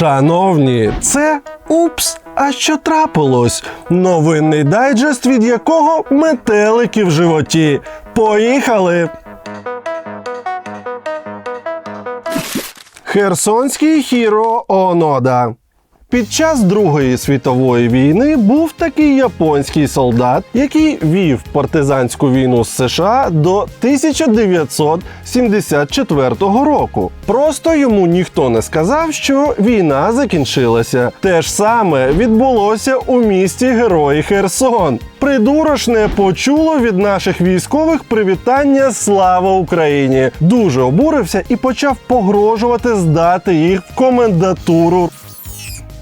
Шановні, це упс. А що трапилось? Новинний дайджест, від якого метелики в животі. Поїхали! Херсонський Хіро Онода. Під час Другої світової війни був такий японський солдат, який вів партизанську війну з США до 1974 року. Просто йому ніхто не сказав, що війна закінчилася. Те ж саме відбулося у місті Герої Херсон. Придурошне почуло від наших військових привітання Слава Україні! Дуже обурився і почав погрожувати здати їх в комендатуру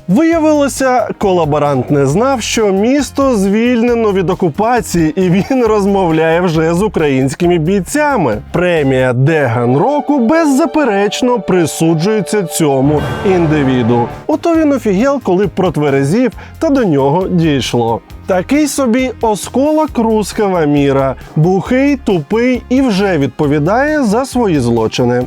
Виявилося, колаборант не знав, що місто звільнено від окупації, і він розмовляє вже з українськими бійцями. Премія Деган року беззаперечно присуджується цьому індивіду. Ото він офігел, коли протверезів, та до нього дійшло. Такий собі осколок руского міра, бухий, тупий і вже відповідає за свої злочини.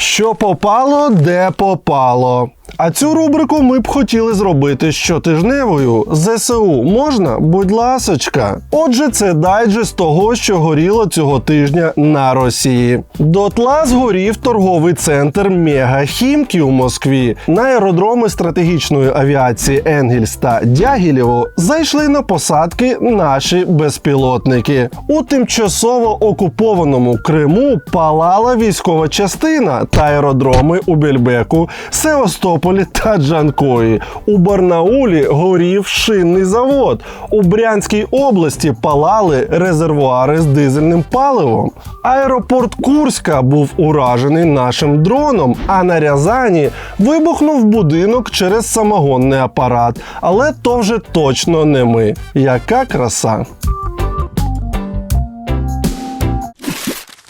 Що попало, де попало. А цю рубрику ми б хотіли зробити щотижневою. ЗСУ можна, будь ласочка. Отже, це дайджест того, що горіло цього тижня на Росії. Дотла згорів торговий центр Мегахімки у Москві. На аеродроми стратегічної авіації Енгельс та Дягілєво зайшли на посадки наші безпілотники. У тимчасово окупованому Криму палала військова частина та аеродроми у Бельбеку, Севастополі та Джанкої. У Барнаулі горів шинний завод. У Брянській області палали резервуари з дизельним паливом. Аеропорт Курська був уражений нашим дроном, а на Рязані вибухнув будинок через самогонний апарат. Але то вже точно не ми. Яка краса!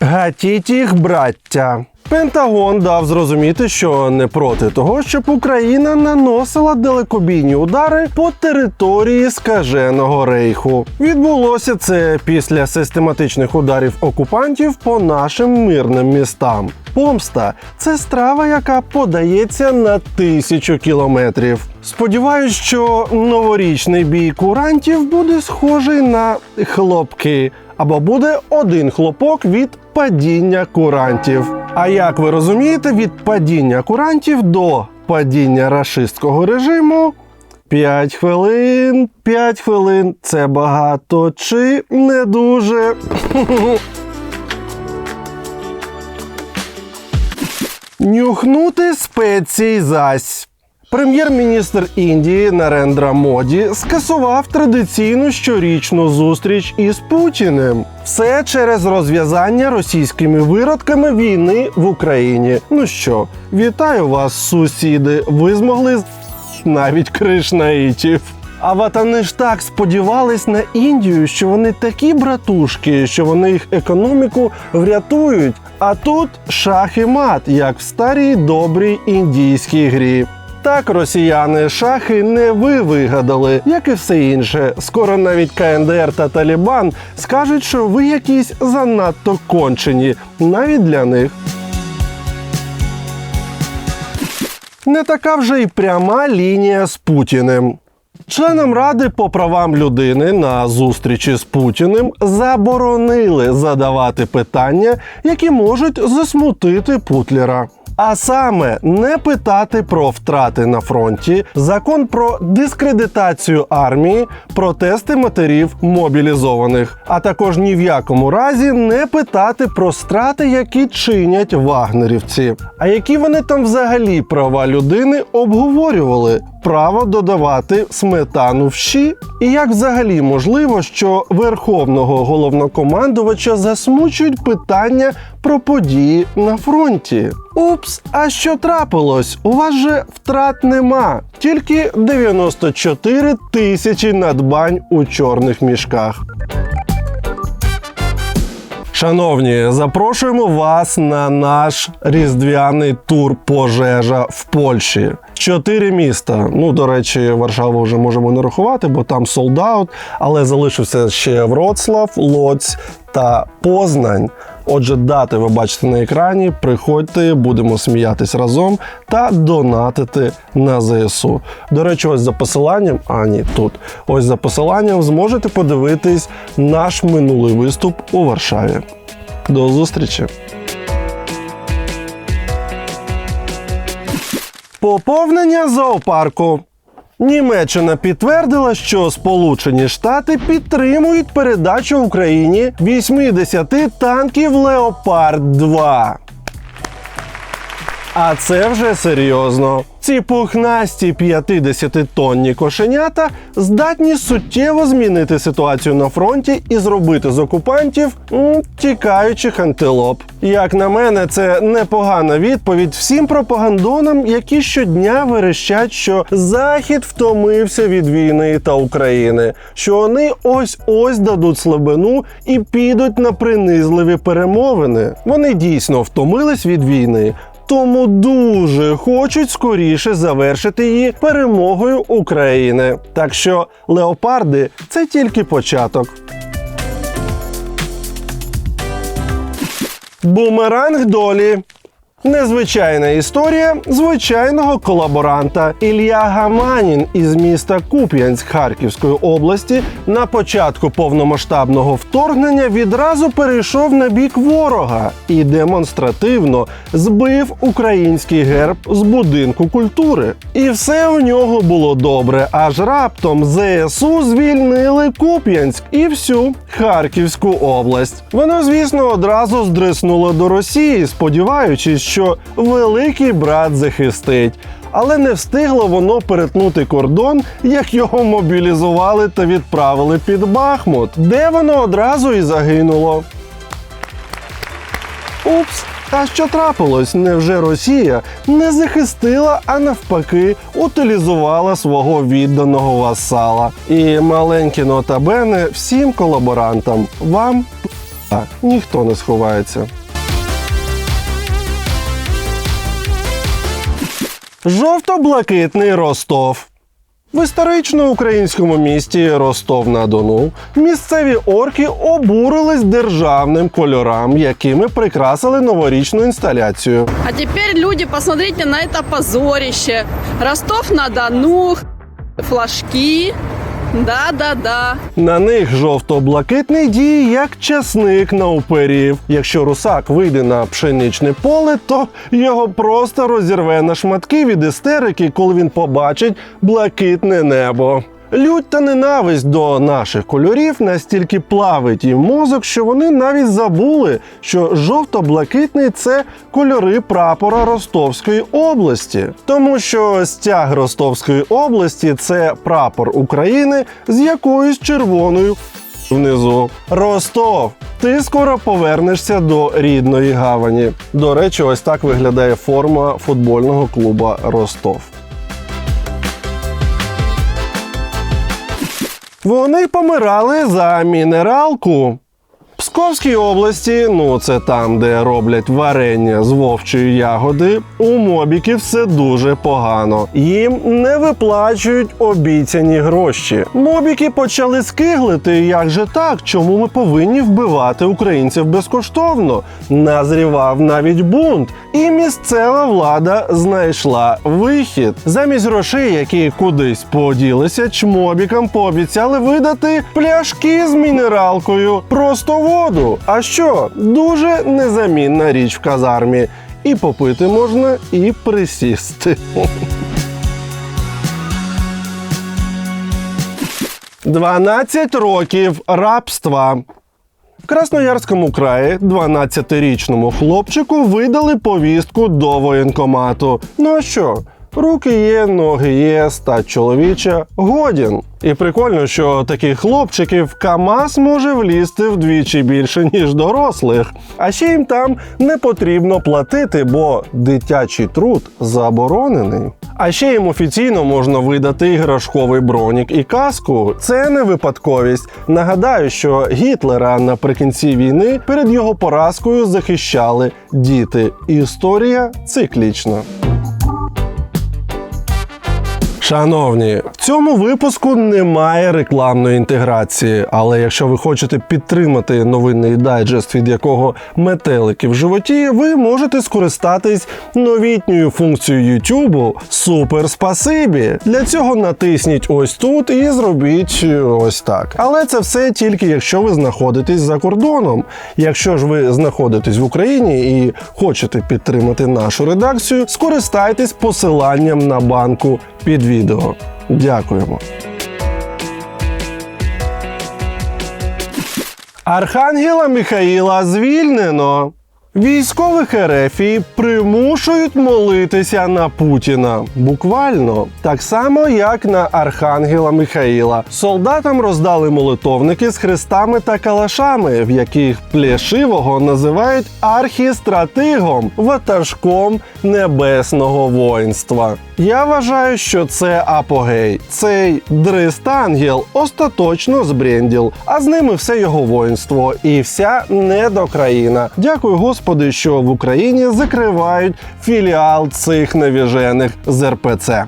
Гатітіх, браття. Пентагон дав зрозуміти, що не проти того, щоб Україна наносила далекобійні удари по території скаженого рейху. Відбулося це після систематичних ударів окупантів по нашим мирним містам. Помста це страва, яка подається на тисячу кілометрів. Сподіваюсь, що новорічний бій курантів буде схожий на хлопки, або буде один хлопок від падіння курантів. А як ви розумієте, від падіння курантів до падіння рашистського режиму 5 хвилин, 5 хвилин це багато чи не дуже. Нюхнути спецій зась. Прем'єр-міністр Індії Нарендра Моді скасував традиційну щорічну зустріч із Путіним. Все через розв'язання російськими виродками війни в Україні. Ну що, вітаю вас, сусіди. Ви змогли навіть кришнаїтів. А ватани ж так сподівались на Індію, що вони такі братушки, що вони їх економіку врятують. А тут шах і мат, як в старій добрій індійській грі. Так, росіяни, шахи не ви вигадали, як і все інше. Скоро навіть КНДР та Талібан скажуть, що ви якісь занадто кончені, навіть для них. Не така вже й пряма лінія з Путіним. Членам Ради по правам людини на зустрічі з Путіним заборонили задавати питання, які можуть засмутити Путлера. А саме не питати про втрати на фронті, закон про дискредитацію армії, протести матерів мобілізованих, а також ні в якому разі не питати про страти, які чинять вагнерівці. А які вони там взагалі права людини обговорювали? Право додавати сметану в щі? І як взагалі можливо, що верховного головнокомандувача засмучують питання про події на фронті? Упс, а що трапилось? У вас же втрат нема, тільки 94 тисячі надбань у чорних мішках. Шановні, запрошуємо вас на наш різдвяний тур пожежа в Польщі. Чотири міста. Ну, до речі, Варшаву вже можемо не рахувати, бо там солдаут, але залишився ще Вроцлав, Лоць та Познань. Отже, дати ви бачите на екрані. Приходьте, будемо сміятись разом та донатити на ЗСУ. До речі, ось за посиланням, а ні, тут. Ось за посиланням зможете подивитись наш минулий виступ у Варшаві. До зустрічі! Поповнення зоопарку. Німеччина підтвердила, що Сполучені Штати підтримують передачу Україні 80 танків Леопард 2. А це вже серйозно. Ці пухнасті 50-тонні кошенята здатні суттєво змінити ситуацію на фронті і зробити з окупантів тікаючих антилоп. Як на мене, це непогана відповідь всім пропагандонам, які щодня верещать, що Захід втомився від війни та України, що вони ось ось дадуть слабину і підуть на принизливі перемовини. Вони дійсно втомились від війни тому дуже хочуть скоріше завершити її перемогою України. Так що леопарди це тільки початок. Бумеранг долі. Незвичайна історія звичайного колаборанта Ілля Гаманін із міста Куп'янськ Харківської області на початку повномасштабного вторгнення відразу перейшов на бік ворога і демонстративно збив український герб з будинку культури. І все у нього було добре. Аж раптом ЗСУ звільнили Куп'янськ і всю Харківську область. Воно, звісно, одразу здриснуло до Росії, сподіваючись, що великий брат захистить. Але не встигло воно перетнути кордон, як його мобілізували та відправили під Бахмут, де воно одразу і загинуло. Упс, а що трапилось? Невже Росія не захистила, а навпаки, утилізувала свого відданого васала? І маленькі нотабени всім колаборантам. Вам ніхто не сховається. Жовто-блакитний Ростов. В історично українському місті Ростов на Дону місцеві орки обурились державним кольорам, якими прикрасили новорічну інсталяцію. А тепер люди, посмотрите на це позорище. Ростов-на-Дону, флажки. Да-да-да. На них жовто-блакитний діє як часник на уперів. Якщо русак вийде на пшеничне поле, то його просто розірве на шматки від істерики, коли він побачить блакитне небо. Лють та ненависть до наших кольорів настільки плавить їм мозок, що вони навіть забули, що жовто-блакитний це кольори прапора Ростовської області, тому що стяг Ростовської області це прапор України з якоюсь червоною внизу. Ростов. Ти скоро повернешся до рідної гавані. До речі, ось так виглядає форма футбольного клуба Ростов. Вони помирали за мінералку. В області, ну це там, де роблять варення з вовчої ягоди, у мобіків все дуже погано. Їм не виплачують обіцяні гроші. Мобіки почали скиглити. Як же так? Чому ми повинні вбивати українців безкоштовно? Назрівав навіть бунт, і місцева влада знайшла вихід. Замість грошей, які кудись поділися, чмобікам пообіцяли видати пляшки з мінералкою, просто воду. А що? Дуже незамінна річ в казармі. І попити можна, і присісти. Дванадцять років рабства. В Красноярському краї 12-річному хлопчику видали повістку до воєнкомату. Ну а що? Руки є, ноги є, стать чоловіча, годін. І прикольно, що таких хлопчиків КАМАЗ може влізти вдвічі більше, ніж дорослих. А ще їм там не потрібно платити, бо дитячий труд заборонений. А ще їм офіційно можна видати іграшковий бронік і каску. Це не випадковість. Нагадаю, що Гітлера наприкінці війни перед його поразкою захищали діти. Історія циклічна. Шановні, в цьому випуску немає рекламної інтеграції, але якщо ви хочете підтримати новинний дайджест, від якого метелики в животі, ви можете скористатись новітньою функцією YouTube Супер Спасибі. Для цього натисніть ось тут і зробіть ось так. Але це все тільки якщо ви знаходитесь за кордоном. Якщо ж ви знаходитесь в Україні і хочете підтримати нашу редакцію, скористайтесь посиланням на банку під відео. Дякуємо. Архангела Михаїла звільнено. Військових Ерефії примушують молитися на Путіна. Буквально так само, як на Архангела Михаїла. Солдатам роздали молитовники з хрестами та калашами, в яких плешивого називають архістратигом, ватажком небесного воїнства. Я вважаю, що це апогей. Цей дристангел остаточно збренділ, а з ними все його воїнство і вся недокраїна. Дякую Господи, що в Україні закривають філіал цих невіжених з РПЦ.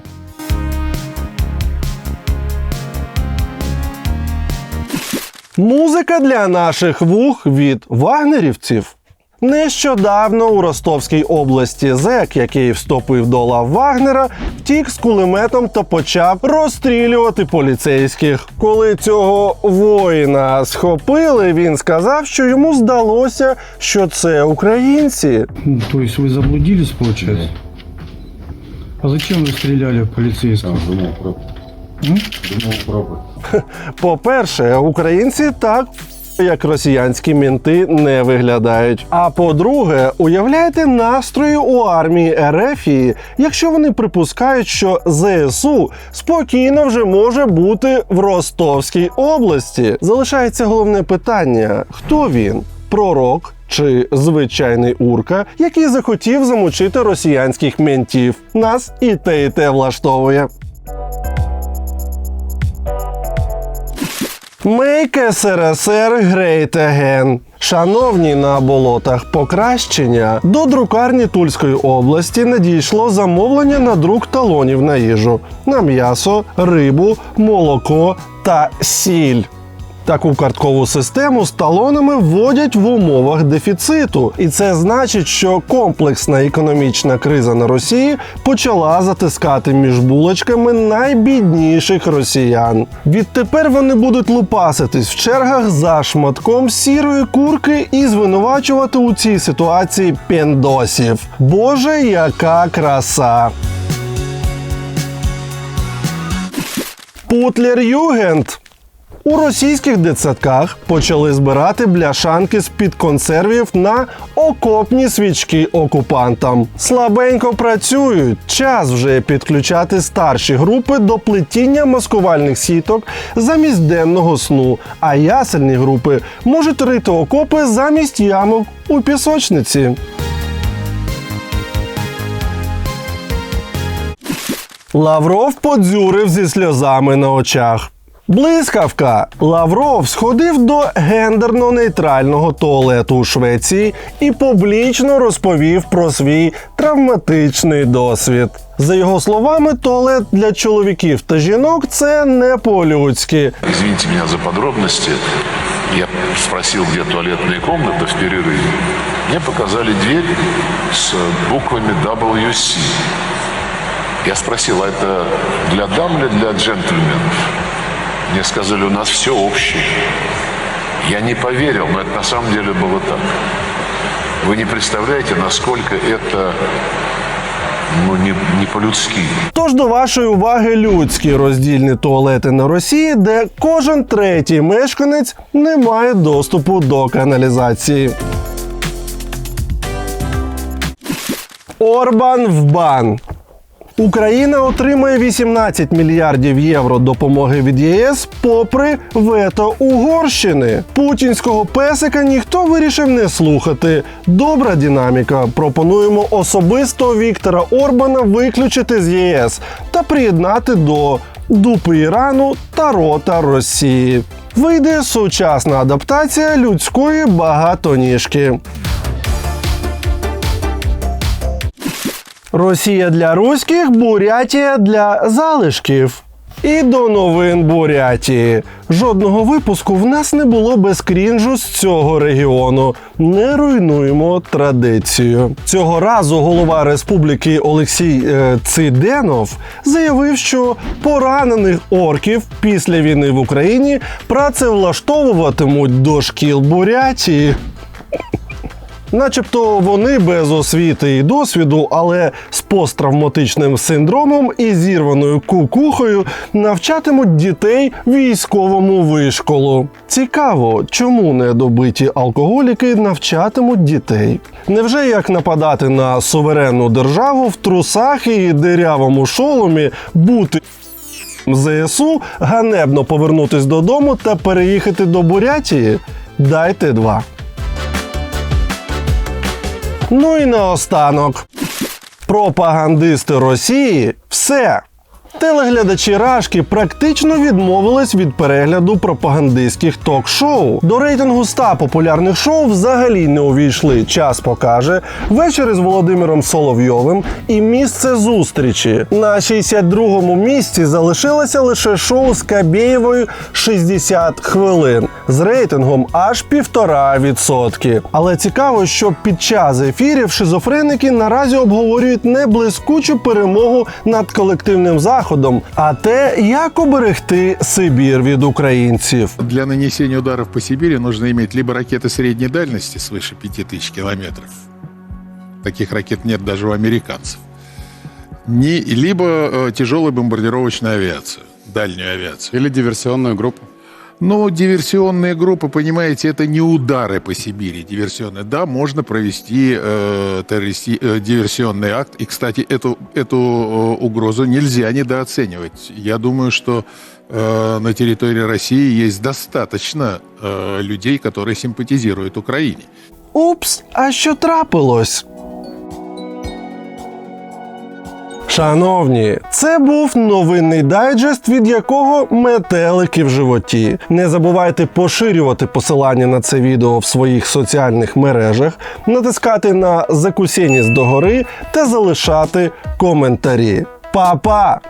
Музика для наших вух від вагнерівців. Нещодавно у Ростовській області зек, який вступив до лав Вагнера, втік з кулеметом та почав розстрілювати поліцейських. Коли цього воїна схопили, він сказав, що йому здалося, що це українці. Ну, То есть вы заблудились, получается? А зачем вы стреляли в? Думал пробовать. По-перше, українці так. Як росіянські мінти не виглядають. А по-друге, уявляєте настрої у армії Ерефії, якщо вони припускають, що ЗСУ спокійно вже може бути в Ростовській області. Залишається головне питання: хто він? Пророк чи звичайний урка, який захотів замочити росіянських ментів? Нас і те, і те влаштовує. Make СРСР Great Again. Шановні на болотах покращення, до друкарні Тульської області надійшло замовлення на друк талонів на їжу на м'ясо, рибу, молоко та сіль. Таку карткову систему з талонами вводять в умовах дефіциту, і це значить, що комплексна економічна криза на Росії почала затискати між булочками найбідніших росіян. Відтепер вони будуть лупаситись в чергах за шматком сірої курки і звинувачувати у цій ситуації піндосів. Боже, яка краса! Путлер Югенд. У російських дитсадках почали збирати бляшанки з-під консервів на окопні свічки окупантам. Слабенько працюють. Час вже підключати старші групи до плетіння маскувальних сіток замість денного сну, а ясельні групи можуть рити окопи замість ямок у пісочниці. Лавров подзюрив зі сльозами на очах. Блискавка. Лавров сходив до гендерно-нейтрального туалету у Швеції і публічно розповів про свій травматичний досвід. За його словами, туалет для чоловіків та жінок це не по-людськи. Извините меня за подробности. Я спросил, где туалетные комнаты в перерыве. Мне показали дверь с буквами WC. Я спросил, а это для дам или для джентльменов? Мне сказали, у нас все общее. Я не поверил, но это на самом деле было так. Вы не представляете, насколько это ну, не, не по-людски. Тож до вашої уваги людські роздільні туалети на Росії, де кожен третій мешканець не має доступу до каналізації. Орбан в бан. Україна отримає 18 мільярдів євро допомоги від ЄС попри вето Угорщини. Путінського песика ніхто вирішив не слухати. Добра динаміка. Пропонуємо особисто Віктора Орбана виключити з ЄС та приєднати до дупи Ірану та рота Росії. Вийде сучасна адаптація людської багатоніжки. Росія для руських, Бурятія для залишків. І до новин Бурятії. Жодного випуску в нас не було без крінжу з цього регіону. Не руйнуємо традицію. Цього разу голова республіки Олексій е, Циденов заявив, що поранених орків після війни в Україні працевлаштовуватимуть до шкіл Бурятії. Начебто вони без освіти і досвіду, але з посттравматичним синдромом і зірваною кукухою навчатимуть дітей військовому вишколу. Цікаво, чому недобиті алкоголіки навчатимуть дітей? Невже як нападати на суверенну державу в трусах і дирявому шоломі бути ЗСУ, ганебно повернутись додому та переїхати до Бурятії? Дайте два. Ну і наостанок. Пропагандисти Росії все. Телеглядачі Рашки практично відмовились від перегляду пропагандистських ток-шоу. До рейтингу 100 популярних шоу взагалі не увійшли. Час покаже вечір із Володимиром Соловйовим і місце зустрічі. На 62-му місці залишилося лише шоу з Кабєєвою 60 хвилин з рейтингом аж півтора відсотки. Але цікаво, що під час ефірів шизофреники наразі обговорюють не блискучу перемогу над колективним заходом, а те, як оберегти Сибір від українців. Для нанесения ударов по Сибири нужно иметь либо ракеты средней дальности свыше 5000 километров. Таких ракет нет даже у американцев. Не, либо э, тяжелую бомбардировочную авиацию, дальнюю авиацию. Или диверсионную группу. Но диверсионные группы, понимаете, это не удары по Сибири диверсионные. Да, можно провести э, террористи- э, диверсионный акт. И, кстати, эту, эту э, угрозу нельзя недооценивать. Я думаю, что э, на территории России есть достаточно э, людей, которые симпатизируют Украине. Упс, а що трапилось? Шановні, це був новинний дайджест, від якого метелики в животі. Не забувайте поширювати посилання на це відео в своїх соціальних мережах, натискати на закусінність догори та залишати коментарі. Па-па!